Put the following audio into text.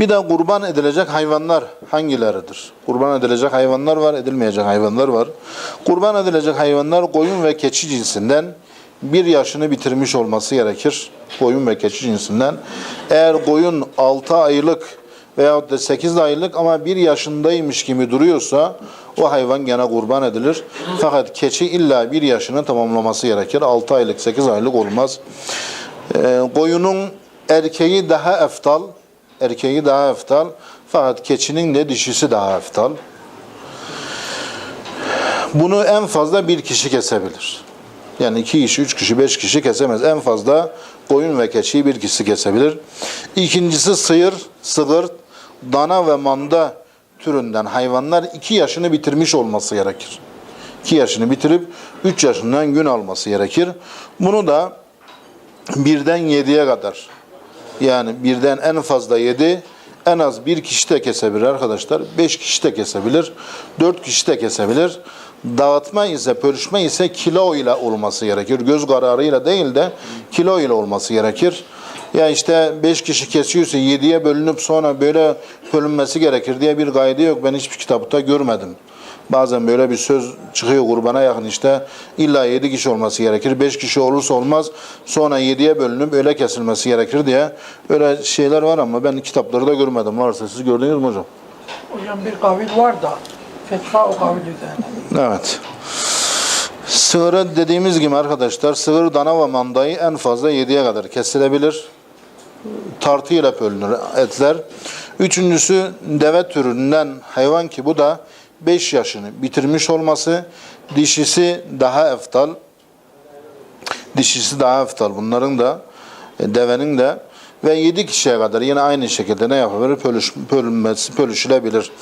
Bir de kurban edilecek hayvanlar hangileridir? Kurban edilecek hayvanlar var, edilmeyecek hayvanlar var. Kurban edilecek hayvanlar koyun ve keçi cinsinden bir yaşını bitirmiş olması gerekir. Koyun ve keçi cinsinden. Eğer koyun 6 aylık veyahut da 8 aylık ama 1 yaşındaymış gibi duruyorsa o hayvan gene kurban edilir. Fakat keçi illa 1 yaşını tamamlaması gerekir. 6 aylık 8 aylık olmaz. Ee, koyunun erkeği daha eftal, erkeği daha eftal. Fakat keçinin de dişisi daha eftal. Bunu en fazla bir kişi kesebilir. Yani iki kişi, üç kişi, beş kişi kesemez. En fazla koyun ve keçiyi bir kişi kesebilir. İkincisi sıyır, sığır, dana ve manda türünden hayvanlar iki yaşını bitirmiş olması gerekir. İki yaşını bitirip üç yaşından gün alması gerekir. Bunu da birden yediye kadar yani birden en fazla yedi en az bir kişi de kesebilir arkadaşlar. Beş kişi de kesebilir. Dört kişi de kesebilir. Dağıtma ise, bölüşme ise kilo ile olması gerekir. Göz kararıyla değil de kilo ile olması gerekir. Ya işte beş kişi kesiyorsa yediye bölünüp sonra böyle bölünmesi gerekir diye bir gaydı yok. Ben hiçbir kitapta görmedim. Bazen böyle bir söz çıkıyor kurbana yakın işte illa yedi kişi olması gerekir. Beş kişi olursa olmaz. Sonra yediye bölünüp öyle kesilmesi gerekir diye öyle şeyler var ama ben kitapları da görmedim. Varsa siz gördünüz mü hocam? Hocam bir kavil var da fetva o kavil üzerine. Evet. Sığırı dediğimiz gibi arkadaşlar sığır, dana ve mandayı en fazla 7'ye kadar kesilebilir. Tartıyla bölünür etler. Üçüncüsü deve türünden hayvan ki bu da 5 yaşını bitirmiş olması. Dişisi daha eftal. Dişisi daha eftal bunların da e, devenin de ve 7 kişiye kadar yine aynı şekilde ne yapabilir? Pölüş, pölünmesi, pölüşülebilir.